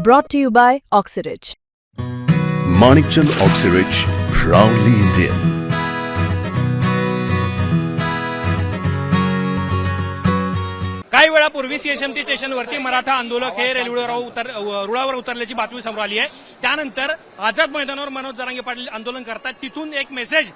Brought to you by Oxyridge. Manikchand Oxyrich, proudly Indian. काही वेळापूर्वी CSMT स्टेशनवरती मराठा आंदोलक हे रेल्वेवर उतर रुळावर उतरल्याची बातमी समोर आली आहे त्यानंतर आझाद मैदानावर मनोज जरांगे पाटील आंदोलन करतात तिथून एक मेसेज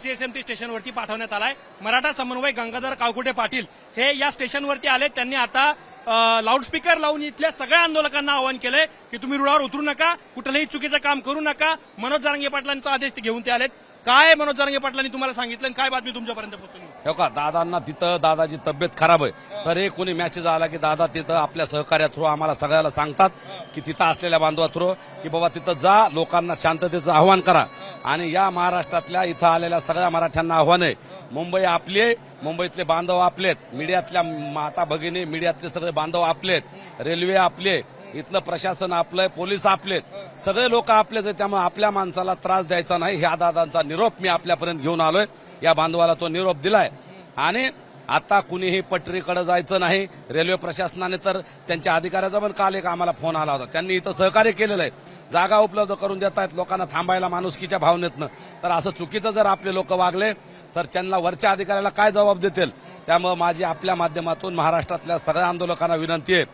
सीएसएमटी स्टेशनवरती पाठवण्यात आलाय मराठा समन्वय गंगाधर कावकुटे पाटील हे या स्टेशनवरती आले त्यांनी आता लाऊडस्पीकर लावून इथल्या सगळ्या आंदोलकांना आवाहन केलंय की तुम्ही रुळावर उतरू नका कुठलंही चुकीचं काम करू नका. मनोज जारंगे पाटलांचा आदेश ते घेऊन ते आलेत. काय मनोज जारंगे पाटलांनी तुम्हाला सांगितलं आणि काय बातमी तुमच्यापर्यंत पोहोचली? हो का दादांना तिथं दादाची तब्येत खराब आहे. तर एक कोणी मॅसेज आला की दादा तिथं आपल्या सहकार्या थ्रू आम्हाला सगळ्याला सांगतात की तिथं असलेल्या बांधवा थ्रू की बाबा तिथं जा लोकांना शांततेचं आव्हान करा. आणि या महाराष्ट्रातल्या इथं आलेल्या सगळ्या मराठ्यांना आव्हान आहे. मुंबई आपली आहे. मुंबईतले बांधव आपलेत मीडियातल्या माता भगिनी मीडियातले सगळे बांधव आपलेत रेल्वे आपले इथलं प्रशासन आपलंय पोलीस आपलेत सगळे लोक आपलेच आहेत. त्यामुळे आपल्या माणसाला त्रास द्यायचा नाही. ह्या दादांचा निरोप मी आपल्यापर्यंत घेऊन आलोय. या बांधवाला तो निरोप दिलाय. आणि आता कुणीही पटरीकडे जायचं नाही. रेल्वे प्रशासनाने तर त्यांच्या अधिकाऱ्याचा पण काल एक आम्हाला फोन आला होता. त्यांनी इथं सहकार्य केलेलं आहे. जागा उपलब्ध करून देत आहेत लोकांना थांबायला माणुसकीच्या भावनेतनं. तर असं चुकीचं जर आपले लोक वागले तर त्यांना वरच्या अधिकाऱ्याला काय जबाब देतील? त्यामुळे माझी आपल्या माध्यमातून महाराष्ट्रातल्या सगळ्या आंदोलकांना विनंती आहे.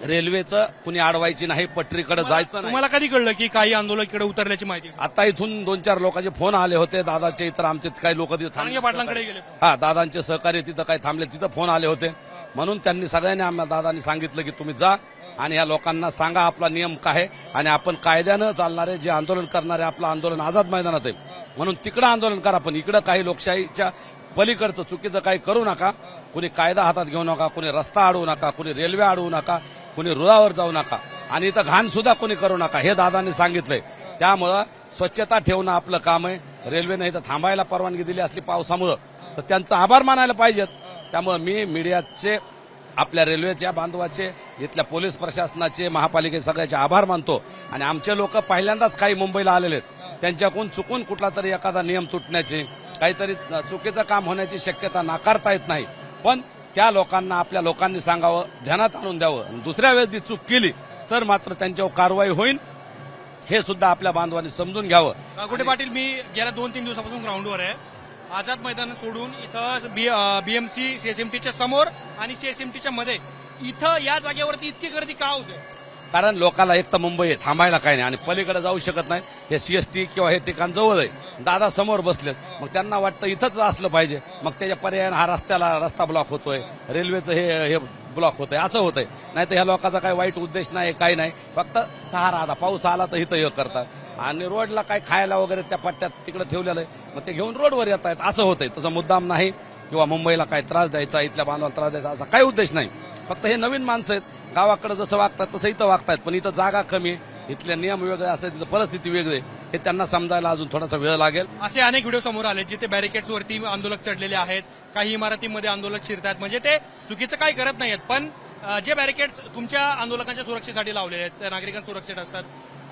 रेल्वेचं कुणी अडवायची नाही पटरीकडे जायचं नाही. तुम्हाला कधी कळलं की काही आंदोलक इकडे उतरल्याची माहिती? आता इथून दोन चार लोकांचे फोन आले होते दादाचे इतर आमचे काही लोक तिथे थांबले. पाटलांकडे गेले हा दादांचे सहकार्य तिथं काही थांबले तिथं फोन आले होते. म्हणून त्यांनी सगळ्यांनी आम्हाला दादांनी सांगितलं की तुम्ही जा आणि या लोकांना सांगा आपला नियम काय आहे आणि आपण कायद्यानं चालणारे जे आंदोलन करणारे आपलं आंदोलन आझाद मैदानात आहे. म्हणून तिकडं आंदोलन करा पण इकडं काही लोकशाहीच्या पलीकडचं चुकीचं काही करू नका. कुणी कायदा हातात घेऊ नका कुणी रस्ता अडवू नका कुणी रेल्वे अडवू नका. कुणी रुळावर जाऊ नका. आणि इथं घाण सुद्धा कोणी करू नका हे दादांनी सांगितलंय. त्यामुळं स्वच्छता ठेवणं आपलं काम आहे. रेल्वेने इथं थांबायला परवानगी दिली असली पावसामुळं तर त्यांचा आभार मानायला पाहिजेत. त्यामुळे मी मीडियाचे आपल्या रेल्वेच्या बांधवाचे इथल्या पोलीस प्रशासनाचे महापालिके सगळ्याचे आभार मानतो. आणि आमचे लोक पहिल्यांदाच काही मुंबईला आलेले आहेत. त्यांच्याकडून चुकून कुठला तरी एखादा नियम तुटण्याची काहीतरी चुकीचं काम होण्याची शक्यता नाकारता येत नाही. पण त्या लोकांना आपल्या लोकांनी सांगावं ध्यानात आणून द्यावं. दुसऱ्या वेळेस ती चूक केली तर मात्र त्यांच्यावर कारवाई होईल हे सुद्धा आपल्या बांधवांनी समजून घ्यावं. काकुटे पाटील मी गेल्या दोन तीन दिवसापासून ग्राउंडवर आहे. आझाद मैदान सोडून इथं बीएमसी सीएसएमटीच्या समोर आणि सीएसएमटीच्या मध्ये. इथं या जागेवरती इतकी गर्दी का होते? कारण लोकांना एक तर मुंबई थांबायला काही नाही आणि पलीकडे जाऊ शकत नाही. हे सी एस टी किंवा हे ठिकाण जवळ आहे. दादा समोर बसलेत. मग त्यांना वाटतं इथंच असलं पाहिजे. मग त्याच्या पर्यायानं हा रस्त्याला रस्ता ब्लॉक होतोय. रेल्वेचं हे हे ब्लॉक होतंय. असं होतंय. नाही तर ह्या लोकांचा काही वाईट उद्देश नाही काही नाही. फक्त सहारा आता. पाऊस आला तर इथं हे करतात. आणि रोडला काय खायला वगैरे त्या पट्ट्यात तिकडे ठेवलेलं आहे. मग ते घेऊन रोडवर येत आहेत असं होतंय. तसं मुद्दाम नाही. किंवा मुंबईला काय त्रास द्यायचा इथल्या बांधवाला त्रास द्यायचा असा काही उद्देश नाही. फक्त हे नवीन माणसं आहेत. गावाकडे जसं वागतात तसं इथं वागतायत. पण इथं जागा कमी आहे. इथले नियम वेगळे असतात तिथं परिस्थिती वेगळी आहे. हे त्यांना समजायला अजून थोडासा वेळ लागेल. असे अनेक व्हिडिओ समोर आले जिथे बॅरिकेड्स वरती आंदोलक चढलेले आहेत. काही इमारतीमध्ये आंदोलक शिरतात म्हणजे ते चुकीचं काही करत नाहीत पण जे बॅरिकेड्स तुमच्या आंदोलकांच्या सुरक्षेसाठी लावलेले आहेत त्या नागरिकांना सुरक्षित असतात.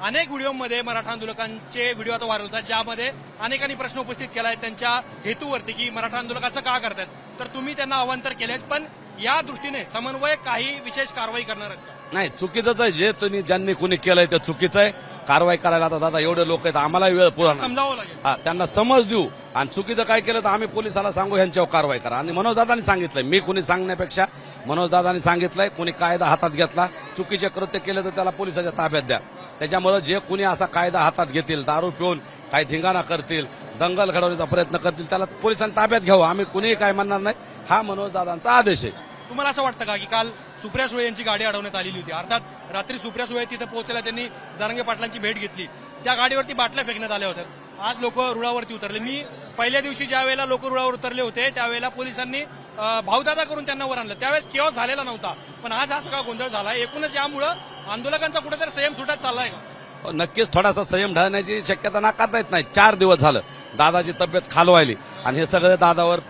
अनेक व्हिडिओमध्ये मराठा आंदोलकांचे व्हिडिओ आता व्हायरल होतात ज्यामध्ये अनेकांनी प्रश्न उपस्थित केला आहे त्यांच्या हेतूवरती की मराठा आंदोलक असं का करतात तर तुम्ही त्यांना अवांतर केलेच पण या दृष्टीने समन्वय काही विशेष कारवाई करणार आहेत. का? नाही चुकीचंच आहे. जे तुम्ही ज्यांनी कुणी केलंय ते चुकीचं आहे. कारवाई करायला आता दादा एवढे लोक आहेत आम्हाला वेळ पुरा. समजावं लागेल. हा त्यांना समज देऊ. आणि चुकीचं काय केलं तर आम्ही पोलिसाला सांगू ह्यांच्यावर कारवाई करा. आणि मनोजदादांनी सांगितलंय मी कुणी सांगण्यापेक्षा मनोजदादांनी सांगितलंय कुणी कायदा हातात घेतला. चुकीचे कृत्य केलं तर त्याला पोलिसाच्या ताब्यात द्या. त्याच्यामुळे जे कुणी असा कायदा हातात घेतील दारू पिऊन काही धिंगाणा करतील दंगल घडवण्याचा प्रयत्न करतील त्याला पोलिसांनी ताब्यात घ्यावं. आम्ही कुणीही काय म्हणणार नाही. हा मनोजदादांचा आदेश आहे. तुम्हाला असं वाटतं का की काल सुप्रिया सुळे यांची गाडी अडवण्यात आलेली होती? अर्थात रात्री सुप्रिया सुळे तिथे पोहोचल्या त्यांनी जारंगे पाटलांची भेट घेतली. त्या गाडीवरती बाटल्या फेकण्यात आल्या होत्या. आज लोक रुळावरती उतरले. मी पहिल्या दिवशी ज्या वेळेला लोक रुळावर उतरले होते त्यावेळेला पोलिसांनी भाऊदादा भावदादा करून त्यांना वर आणलं. त्यावेळेस केव्हा झालेला नव्हता. पण आज हा सगळा गोंधळ झाला एकूणच यामुळं आंदोलकांचा कुठेतरी संयम सुटत चाललाय का? हो, नक्कीच थोडासा संयम ढळण्याची शक्यता नाकारता येत नाही. चार दिवस झालं. दादाची तब्येत खालवायली. आणि हे सगळे दादावर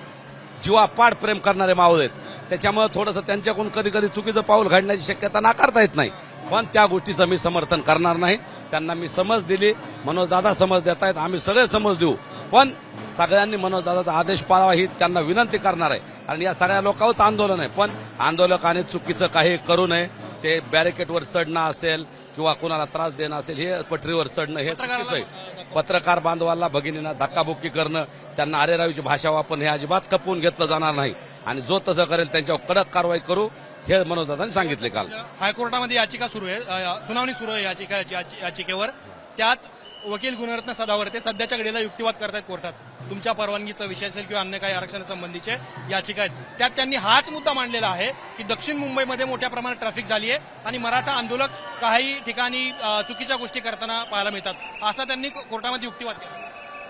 जीवापाड प्रेम करणारे मावळ आहेत. त्याच्यामुळे थोडंसं त्यांच्याकडून कधी कधी चुकीचं पाऊल घडण्याची शक्यता नाकारता येत नाही. पण त्या गोष्टीचं मी समर्थन करणार नाही. त्यांना मी समज दिली. मनोज दादा समज देत आहेत. आम्ही सगळे समज देऊ. पण सगळ्यांनी मनोज दादाचा आदेश पाळावा ही त्यांना विनंती करणार आहे. आणि या सगळ्या लोकांवरच आंदोलन आहे. पण आंदोलकाने चुकीचं काही करू नये. ते बॅरिकेडवर चढणं असेल किंवा कुणाला त्रास देणं असेल हे पटरीवर चढणं हे चुकीचं आहे. पत्रकार बांधवांना भगिनींना धक्काबुक्की करणं त्यांना अरेरावीची भाषा वापरणं हे अजिबात खपवून घेतलं जाणार नाही. आणि जो तसं करेल त्यांच्यावर कडक कारवाई करू हे मनोजदादांनी सांगितले काल. हायकोर्टामध्ये याचिका सुरू आहे सुनावणी सुरू आहे याचिका याची- याचिकेवर. त्यात वकील गुणरत्न सदावर ते सध्याच्या घडीला युक्तिवाद करतायत कोर्टात. तुमच्या परवानगीचा विषय असेल किंवा अन्य काही आरक्षणासंबंधीचे याचिका आहेत. त्यात त्यांनी हाच मुद्दा मांडलेला आहे की दक्षिण मुंबईमध्ये मोठ्या प्रमाणात ट्रॅफिक झाली आहे आणि मराठा आंदोलक काही ठिकाणी चुकीच्या गोष्टी करताना पाहायला मिळतात. असा त्यांनी कोर्टामध्ये युक्तिवाद केला.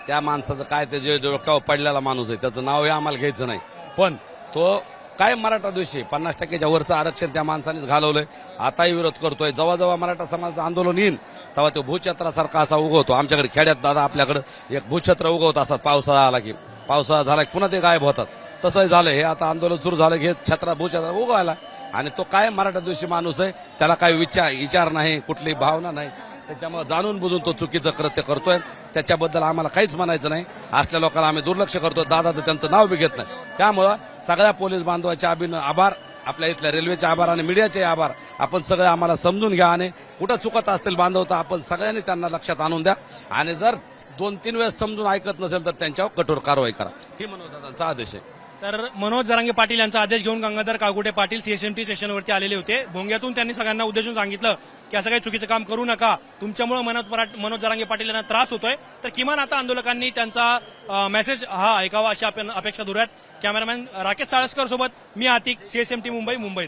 त्या माणसाचं काय ते जे पडलेला माणूस आहे. त्याचं नाव हे आम्हाला घ्यायचं नाही. पण तो काय मराठा दिवशी पन्नास टक्क्याच्या वरचं आरक्षण त्या माणसानेच घालवलंय. आताही विरोध करतोय. जेव्हा जेव्हा मराठा समाजाचं आंदोलन येईल तेव्हा तो भूछत्रासारखा असा उगवतो. आमच्याकडे खेड्यात दादा आपल्याकडे एक भूछत्र उगवत असतात. पावसाळा आला की. पावसाळा झाला की पुन्हा ते गायब होतात. तसंही झालं. हे आता आंदोलन सुरू झालं की हे छत्रा भूछत्रा उगवायला. आणि तो काय मराठा दिवशी माणूस आहे त्याला काही विचार विचार नाही कुठली भावना नाही. त्याच्यामुळे जाणून बुजून तो चुकीचं कृत्य करतोय. त्याच्याबद्दल आम्हाला काहीच म्हणायचं नाही. असल्या लोकांना आम्ही दुर्लक्ष करतो दादा तर त्यांचं नाव बी घेत नाही. त्यामुळं सगळ्या पोलीस बांधवाचे अभिन आभार. आपल्या इथल्या रेल्वेचे आभार आणि मीडियाचे आभार. आपण सगळे आम्हाला समजून घ्या आणि कुठं चुकत असतील बांधव तर आपण सगळ्यांनी त्यांना लक्षात आणून द्या. आणि जर दोन तीन वेळेस समजून ऐकत नसेल तर त्यांच्यावर कठोर कारवाई करा. ही मनोदादांचा आदेश आहे. तर मनोज जरांगे पाटील यांचा आदेश घेऊन गंगाधर काळगुटे पाटील सीएसएमटी स्टेशनवरती आलेले होते. भोंग्यातून त्यांनी सगळ्यांना उद्देशून सांगितलं की असं काही चुकीचं काम करू नका. तुमच्यामुळे मनोज पराट- मनोज जरांगे पाटील यांना त्रास होतोय. तर किमान आता आंदोलकांनी त्यांचा मेसेज हा ऐकावा अशी अपेक्षा धरूयात. कॅमेरामॅन राकेश साळसकर सोबत मी आतिक सीएसएमटी मुंबई मुंबई